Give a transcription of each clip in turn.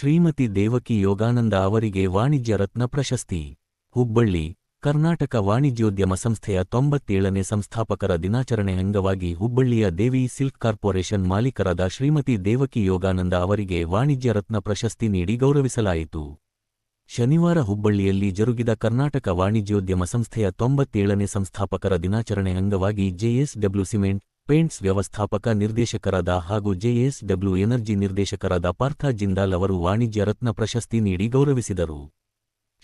ಶ್ರೀಮತಿ ದೇವಕಿ ಯೋಗಾನಂದ ಅವರಿಗೆ ವಾಣಿಜ್ಯ ರತ್ನ ಪ್ರಶಸ್ತಿ. ಹುಬ್ಬಳ್ಳಿ, ಕರ್ನಾಟಕ ವಾಣಿಜ್ಯೋದ್ಯಮ ಸಂಸ್ಥೆಯ ತೊಂಬತ್ತೇಳನೇ ಸಂಸ್ಥಾಪಕರ ದಿನಾಚರಣೆ ಅಂಗವಾಗಿ ಹುಬ್ಬಳ್ಳಿಯ ದೇವಿ ಸಿಲ್ಕ್ ಕಾರ್ಪೊರೇಷನ್ ಮಾಲೀಕರಾದ ಶ್ರೀಮತಿ ದೇವಕಿ ಯೋಗಾನಂದ ಅವರಿಗೆ ವಾಣಿಜ್ಯ ರತ್ನ ಪ್ರಶಸ್ತಿ ನೀಡಿ ಗೌರವಿಸಲಾಯಿತು. ಶನಿವಾರ ಹುಬ್ಬಳ್ಳಿಯಲ್ಲಿ ಜರುಗಿದ ಕರ್ನಾಟಕ ವಾಣಿಜ್ಯೋದ್ಯಮ ಸಂಸ್ಥೆಯ ತೊಂಬತ್ತೇಳನೇ ಸಂಸ್ಥಾಪಕರ ದಿನಾಚರಣೆ ಅಂಗವಾಗಿ ಜೆಎಸ್ಡಬ್ಲ್ಯೂ ಸಿಮೆಂಟ್ ಪೇಂಟ್ಸ್ ವ್ಯವಸ್ಥಾಪಕ ನಿರ್ದೇಶಕರಾದ ಹಾಗೂ ಜೆಎಸ್ಡಬ್ಲ್ಯೂ ಎನರ್ಜಿ ನಿರ್ದೇಶಕರಾದ ಪಾರ್ಥ ಜಿಂದಾಲ್ ಅವರು ವಾಣಿಜ್ಯ ರತ್ನ ಪ್ರಶಸ್ತಿ ನೀಡಿ ಗೌರವಿಸಿದರು.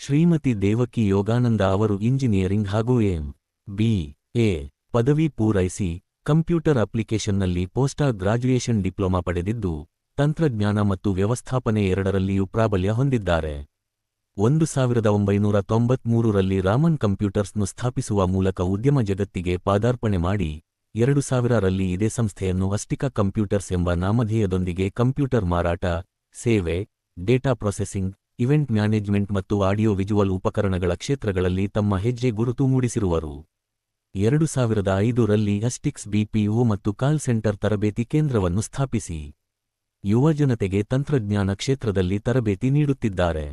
ಶ್ರೀಮತಿ ದೇವಕಿ ಯೋಗಾನಂದ ಅವರು ಇಂಜಿನಿಯರಿಂಗ್ ಹಾಗೂ ಎಂ ಬಿ ಎ ಪದವಿ ಪೂರೈಸಿ ಕಂಪ್ಯೂಟರ್ ಅಪ್ಲಿಕೇಶನ್ನಲ್ಲಿ ಪೋಸ್ಟಾ ಗ್ರಾಜ್ಯುಯೇಷನ್ ಡಿಪ್ಲೊಮಾ ಪಡೆದಿದ್ದು, ತಂತ್ರಜ್ಞಾನ ಮತ್ತು ವ್ಯವಸ್ಥಾಪನೆ ಎರಡರಲ್ಲಿಯೂ ಪ್ರಾಬಲ್ಯ ಹೊಂದಿದ್ದಾರೆ. ಒಂದು ಸಾವಿರದ ಒಂಬೈನೂರ ತೊಂಬತ್ಮೂರರಲ್ಲಿ ರಾಮನ್ ಕಂಪ್ಯೂಟರ್ಸ್ನು ಸ್ಥಾಪಿಸುವ ಮೂಲಕ ಉದ್ಯಮ ಜಗತ್ತಿಗೆ ಪಾದಾರ್ಪಣೆ ಮಾಡಿ ಎರಡು ಸಾವಿರರಲ್ಲಿ ಇದೇ ಸಂಸ್ಥೆಯನ್ನು ಅಸ್ಟಿಕಾ ಕಂಪ್ಯೂಟರ್ಸ್ ಎಂಬ ನಾಮಧೇಯದೊಂದಿಗೆ ಕಂಪ್ಯೂಟರ್ ಮಾರಾಟ, ಸೇವೆ, ಡೇಟಾ ಪ್ರೊಸೆಸಿಂಗ್, ಇವೆಂಟ್ ಮ್ಯಾನೇಜ್ಮೆಂಟ್ ಮತ್ತು ಆಡಿಯೋ ವಿಜುವಲ್ ಉಪಕರಣಗಳ ಕ್ಷೇತ್ರಗಳಲ್ಲಿ ತಮ್ಮ ಹೆಜ್ಜೆ ಗುರುತು ಮೂಡಿಸಿರುವರು. ಎರಡು ಸಾವಿರದ ಐದರಲ್ಲಿ ಅಸ್ಟಿಕ್ಸ್ ಬಿಪಿಒ ಮತ್ತು ಕಾಲ್ ಸೆಂಟರ್ ತರಬೇತಿ ಕೇಂದ್ರವನ್ನು ಸ್ಥಾಪಿಸಿ. ಯುವಜನತೆಗೆ ತಂತ್ರಜ್ಞಾನ ಕ್ಷೇತ್ರದಲ್ಲಿ ತರಬೇತಿ ನೀಡುತ್ತಿದ್ದಾರೆ.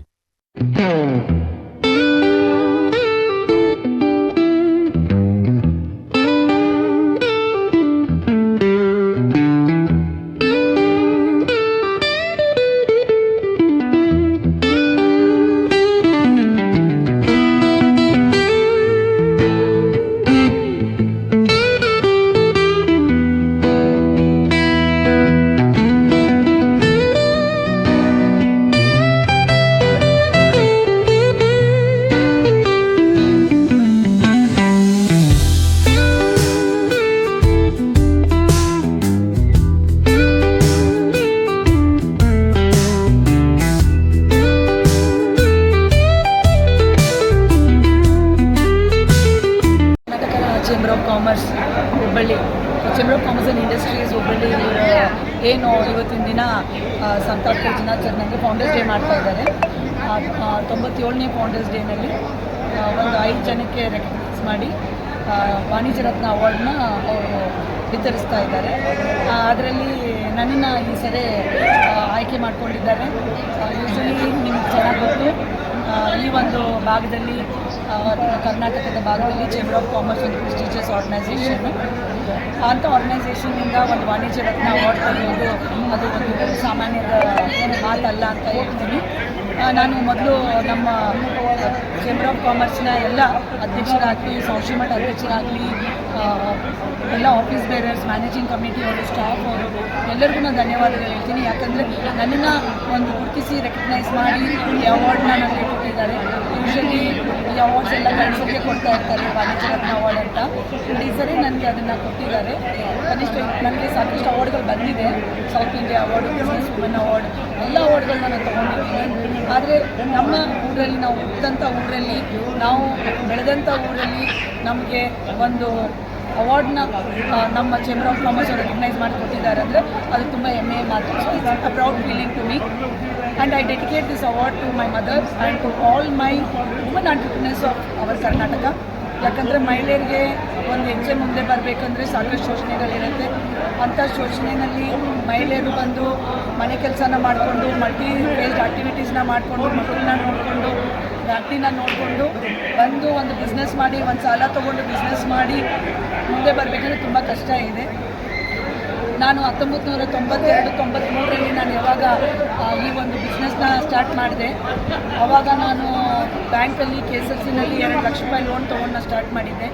ಇವತ್ತಿನ ದಿನ ಸಂತಾಪ ದಿನಾಚರಣೆಗೆ ಫೌಂಡರ್ಸ್ ಡೇ ಮಾಡ್ತಾ ಇದ್ದಾರೆ. ತೊಂಬತ್ತೇಳನೇ ಫೌಂಡರ್ಸ್ ಡೇನಲ್ಲಿ ಒಂದು ಐದು ಜನಕ್ಕೆ ರೆಕಗ್ನೈಸ್ ಮಾಡಿ ವಾಣಿಜ್ಯ ರತ್ನ ಅವಾರ್ಡ್ನ ಅವರು ವಿತರಿಸ್ತಾ ಇದ್ದಾರೆ. ಅದರಲ್ಲಿ ನನ್ನನ್ನು ಈ ಸರಿ ಆಯ್ಕೆ ಮಾಡಿಕೊಂಡಿದ್ದಾರೆ. ಯೂಶಲಿ ನಿಮ್ಗೆ ಚೆನ್ನಾಗಿ ಗೊತ್ತು. ಈ ಒಂದು ಭಾಗದಲ್ಲಿ ಕರ್ನಾಟಕದ ಭಾಗದಲ್ಲಿ ಚೇಂಬರ್ ಆಫ್ ಕಾಮರ್ಸ್ ಒಂದು ಪ್ರೆಸ್ಟೀಜಿಯಸ್ ಆರ್ಗನೈಸೇಷನ್ ಅಂಥ ಆರ್ಗನೈಸೇಷನ್ನಿಂದ ಒಂದು ವಾಣಿಜ್ಯ ರತ್ನ ಅವಾರ್ಡ್ ತೆಗೆಯೋದು ಅದು ಒಂದು ಸಾಮಾನ್ಯದ ಮಾತಲ್ಲ ಅಂತ ಹೇಳ್ತೀನಿ. ನಾನು ಮೊದಲು ನಮ್ಮ ಚೇಂಬರ್ ಆಫ್ ಕಾಮರ್ಸ್ನ ಎಲ್ಲ ಅಧ್ಯಕ್ಷರಾಗಲಿ ಸಂಶಿಮಠ ಅಧ್ಯಕ್ಷರಾಗಲಿ ಎಲ್ಲ ಆಫೀಸ್ ಬೇರರ್ಸ್ ಮ್ಯಾನೇಜಿಂಗ್ ಕಮಿಟಿ ಅವರು ಸ್ಟಾಫ್ ಅವರು, ಎಲ್ಲರಿಗೂ ನಾನು ಧನ್ಯವಾದಗಳು ಹೇಳ್ತೀನಿ. ಯಾಕಂದರೆ ನನ್ನನ್ನು ಒಂದು ಗುರುತಿಸಿ ರೆಕಗ್ನೈಸ್ ಮಾಡಿ ಈ ಅವಾರ್ಡ್ನ ನನಗೆ ಕೊಟ್ಟಿದ್ದಾರೆ. ಯೂಶಲಿ ಈ ಅವಾರ್ಡ್ಸ್ ಎಲ್ಲ ಗಂಡಸರಿಗೆ ಕೊಡ್ತಾ ಇರ್ತಾರೆ ವಾಣಿಜ್ಯ ರತ್ನ ಅವಾರ್ಡ್ ಅಂತ ಈ ಸರಿ ನನಗೆ ಅದನ್ನು ಕೊಟ್ಟಿದ್ದಾರೆ. ಕನಿಷ್ಠ ನನಗೆ ಸಾಕಷ್ಟು ಅವಾರ್ಡ್ಗಳು ಬಂದಿದೆ. South India award business women award ಎಲ್ಲ ಅವಾರ್ಡ್ಗಳನ್ನ ನಾನು ತೊಗೊಂಡಿದ್ದೀನಿ. ಆದರೆ ನಮ್ಮ ಊರಲ್ಲಿ ನಾವು ಹುಟ್ಟಿದಂಥ ಊರಲ್ಲಿ ನಾವು ಬೆಳೆದಂಥ ಊರಲ್ಲಿ ನಮಗೆ ಒಂದು ಅವಾರ್ಡ್ನ ನಮ್ಮ ಚೇಂಬರ್ ಆಫ್ ಕಾಮರ್ಸ್ ರೆಕಗ್ನೈಸ್ ಮಾಡಿ ಕೊಟ್ಟಿದ್ದಾರೆ ಅಂದರೆ ಅದು ತುಂಬ ಹೆಮ್ಮೆಯ ಮಾತು. A proud feeling to me and I dedicate this award to my mothers and to all my woman entrepreneurs of our Karnataka ಯಾಕಂದರೆ ಮಹಿಳೆಯರಿಗೆ ಒಂದು ಹೆಜ್ಜೆ ಮುಂದೆ ಬರಬೇಕಂದ್ರೆ ಸಾಕಷ್ಟು ಶೋಷಣೆಗಳಿರುತ್ತೆ ಅಂಥ ಶೋಷಣೆಯಲ್ಲಿ ಮಹಿಳೆಯರು ಬಂದು ಮನೆ ಕೆಲಸನ ಮಾಡಿಕೊಂಡು, ಮಲ್ಟಿ ಬೇಸ್ಡ್ ಆ್ಯಕ್ಟಿವಿಟೀಸ್ನ ಮಾಡಿಕೊಂಡು, ಮಕ್ಕಳನ್ನ ನೋಡಿಕೊಂಡು, ಫ್ಯಾಕ್ಟ್ರಿನ ನೋಡಿಕೊಂಡು ಬಂದು ಒಂದು ಬಿಸ್ನೆಸ್ ಮಾಡಿ, ಒಂದು ಸಾಲ ತೊಗೊಂಡು ಬಿಸ್ನೆಸ್ ಮಾಡಿ ಮುಂದೆ ಬರಬೇಕಂದ್ರೆ ತುಂಬ ಕಷ್ಟ ಇದೆ. ನಾನು ಹತ್ತೊಂಬತ್ತು ನೂರ ತೊಂಬತ್ತೆರಡು ತೊಂಬತ್ತ್ಮೂರರಲ್ಲಿ ನಾನು ಯಾವಾಗ ಈ ಒಂದು ಬಿಸ್ನೆಸ್ನ ಸ್ಟಾರ್ಟ್ ಮಾಡಿದೆ. ಆವಾಗ ನಾನು ಬ್ಯಾಂಕಲ್ಲಿ ಕೆ ಎಸ್ ಎಲ್ ಸಿನಲ್ಲಿ ಎರಡು ಲಕ್ಷ ರೂಪಾಯಿ ಲೋನ್ ತೊಗೊಂಡು ಸ್ಟಾರ್ಟ್ ಮಾಡಿದ್ದೆ.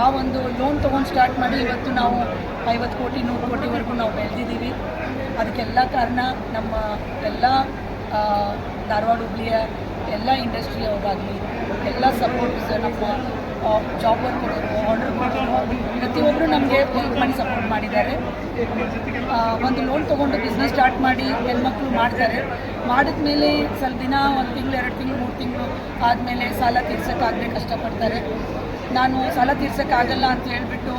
ಆ ಒಂದು ಲೋನ್ ತೊಗೊಂಡು ಸ್ಟಾರ್ಟ್ ಮಾಡಿ ಇವತ್ತು ನಾವು ಐವತ್ತು ಕೋಟಿ, ನೂರು ಕೋಟಿವರೆಗೂ ನಾವು ಬೆಳೆದಿದ್ದೀವಿ. ಅದಕ್ಕೆಲ್ಲ ಕಾರಣ ನಮ್ಮ ಎಲ್ಲ ಧಾರವಾಡ ಹುಬ್ಳಿಯ ಎಲ್ಲ ಇಂಡಸ್ಟ್ರಿ ಅವರಾಗಲಿ, ಎಲ್ಲ ಸಪೋರ್ಟ್ಸ್ ನಮ್ಮ ಜಾಬ್ ಕೊಡೋರು ಆರ್ಡರ್ ಕೊಡೋರು ಪ್ರತಿಯೊಬ್ಬರು ನಮಗೆ ಹೆಲ್ಪ್ ಮಾಡಿ ಸಪೋರ್ಟ್ ಮಾಡಿದ್ದಾರೆ. ಒಂದು ಲೋನ್ ತೊಗೊಂಡು ಬಿಸ್ನೆಸ್ ಸ್ಟಾರ್ಟ್ ಮಾಡಿ ಹೆಣ್ಮಕ್ಳು ಮಾಡ್ತಾರೆ. ಮಾಡಿದ ಮೇಲೆ ಸ್ವಲ್ಪ ದಿನ ಒಂದು ತಿಂಗಳು, ಎರಡು ತಿಂಗಳು, ಮೂರು ತಿಂಗಳು ಆದಮೇಲೆ ಸಾಲ ತೀರ್ಸೋಕ್ಕಾಗದೆ ಕಷ್ಟಪಡ್ತಾರೆ. ನಾನು ಸಾಲ ತೀರ್ಸೋಕ್ಕಾಗಲ್ಲ ಅಂತ ಹೇಳಿಬಿಟ್ಟು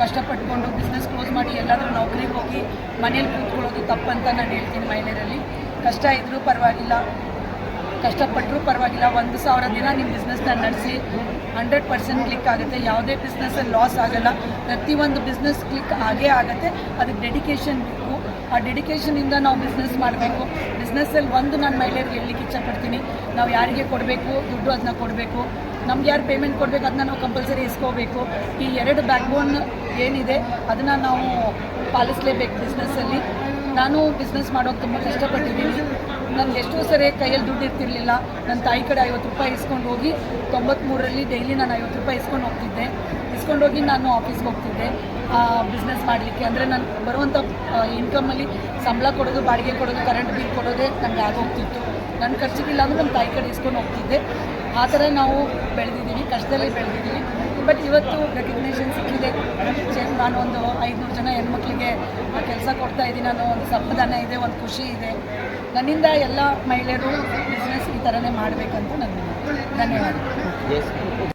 ಕಷ್ಟಪಟ್ಟುಕೊಂಡು ಬಿಸ್ನೆಸ್ ಕ್ಲೋಸ್ ಮಾಡಿ ಎಲ್ಲಾದರೂ ನೌಕರಿಗೆ ಹೋಗಿ ಮನೇಲಿ ಕೂತ್ಕೊಳ್ಳೋದು ತಪ್ಪಂತ ನಾನು ಹೇಳ್ತೀನಿ ಮಹಿಳೆಯರಲ್ಲಿ. ಕಷ್ಟ ಇದ್ದರೂ ಪರವಾಗಿಲ್ಲ. ಕಷ್ಟಪಟ್ಟರೂ ಪರವಾಗಿಲ್ಲ. ಒಂದು ಸಾವಿರ ದಿನ ನಿಮ್ಮ ಬಿಸ್ನೆಸ್ನ ನಡೆಸಿ ಹಂಡ್ರೆಡ್ ಪರ್ಸೆಂಟ್ ಕ್ಲಿಕ್ ಆಗುತ್ತೆ. ಯಾವುದೇ ಬಿಸ್ನೆಸ್ಸಲ್ಲಿ ಲಾಸ್ ಆಗಲ್ಲ. ಪ್ರತಿಯೊಂದು ಬಿಸ್ನೆಸ್ ಕ್ಲಿಕ್ ಆಗೇ ಆಗುತ್ತೆ. ಅದಕ್ಕೆ ಡೆಡಿಕೇಶನ್ ಆ ಡೆಡಿಕೇಶನಿಂದ ನಾವು ಬಿಸ್ನೆಸ್ ಮಾಡಬೇಕು. ಬಿಸ್ನೆಸ್ಸಲ್ಲಿ ಒಂದು ನಾನು ಮಹಿಳೆಯರಿಗೆ ಹೇಳಲಿಕ್ಕೆ ಇಚ್ಛಪಡ್ತೀನಿ. ನಾವು ಯಾರಿಗೆ ಕೊಡಬೇಕು? ದುಡ್ಡು ಅದನ್ನ ಕೊಡಬೇಕು. ನಮ್ಗೆ ಯಾರು ಪೇಮೆಂಟ್ ಕೊಡಬೇಕು ಅದನ್ನ ನಾವು ಕಂಪಲ್ಸರಿ ಇಸ್ಕೋಬೇಕು. ಈ ಎರಡು ಬ್ಯಾಕ್ ಬೋನ್ ಏನಿದೆ, ಅದನ್ನು ನಾವು ಪಾಲಿಸಲೇಬೇಕು ಬಿಸ್ನೆಸ್ಸಲ್ಲಿ ನಾನು ಬಿಸ್ನೆಸ್ ಮಾಡೋಕೆ ತುಂಬ ಕಷ್ಟಪಟ್ಟಿದ್ದೀನಿ ನನಗೆ ಎಷ್ಟೋ ಸರಿ ಕೈಯಲ್ಲಿ ದುಡ್ಡು ಇರ್ತಿರ್ಲಿಲ್ಲ. ನನ್ನ ತಾಯಿ ಕಡೆ ಐವತ್ತು ರೂಪಾಯಿ ಇಸ್ಕೊಂಡು ಹೋಗಿ ತೊಂಬತ್ಮೂರರಲ್ಲಿ ಡೈಲಿ ನಾನು ಐವತ್ತು ರೂಪಾಯಿ ಇಸ್ಕೊಂಡು ಹೋಗ್ತಿದ್ದೆ. ಇಸ್ಕೊಂಡು ಹೋಗಿ ನಾನು ಆಫೀಸ್ಗೆ ಹೋಗ್ತಿದ್ದೆ. ಬಿಸ್ನೆಸ್ ಮಾಡಲಿಕ್ಕೆ. ಅಂದರೆ ನಾನು ಬರುವಂಥ ಇನ್ಕಮಲ್ಲಿ ಸಂಬಳ ಕೊಡೋದು, ಬಾಡಿಗೆ ಕೊಡೋದು ಕರೆಂಟ್ ಬಿಲ್ ಕೊಡೋದೇ ನನಗೆ ಆಗೋಗ್ತಿತ್ತು. ನನ್ನ ಖರ್ಚಿಗಿಲ್ಲ ಅಂದರೆ ನಮ್ಮ ತಾಯಿ ಕಡೆ ಇಸ್ಕೊಂಡು ಹೋಗ್ತಿದ್ದೆ. ಆ ಥರ ನಾವು ಬೆಳೆದಿದ್ದೀವಿ, ಕಷ್ಟದಲ್ಲಿ ಬೆಳೆದಿದ್ದೀವಿ. ಬಟ್ ಇವತ್ತು ರೆಕಗ್ನೇಷನ್ ಸಿಕ್ಕಿದೆ. ನಾನು ಒಂದು ಐದುನೂರು ಜನ ಹೆಣ್ಮಕ್ಳಿಗೆ ಕೆಲಸ ಕೊಡ್ತಾ ಇದ್ದೀನಿ ಅನ್ನೋ ಒಂದು ಸಮಾಧಾನ ಇದೆ, ಒಂದು ಖುಷಿ ಇದೆ. ನನ್ನಿಂದ ಎಲ್ಲ ಮಹಿಳೆಯರು ಬಿಸ್ನೆಸ್ ಈ ಥರನೇ ಮಾಡಬೇಕಂತ ನನ್ನ ಧನ್ಯವಾದ.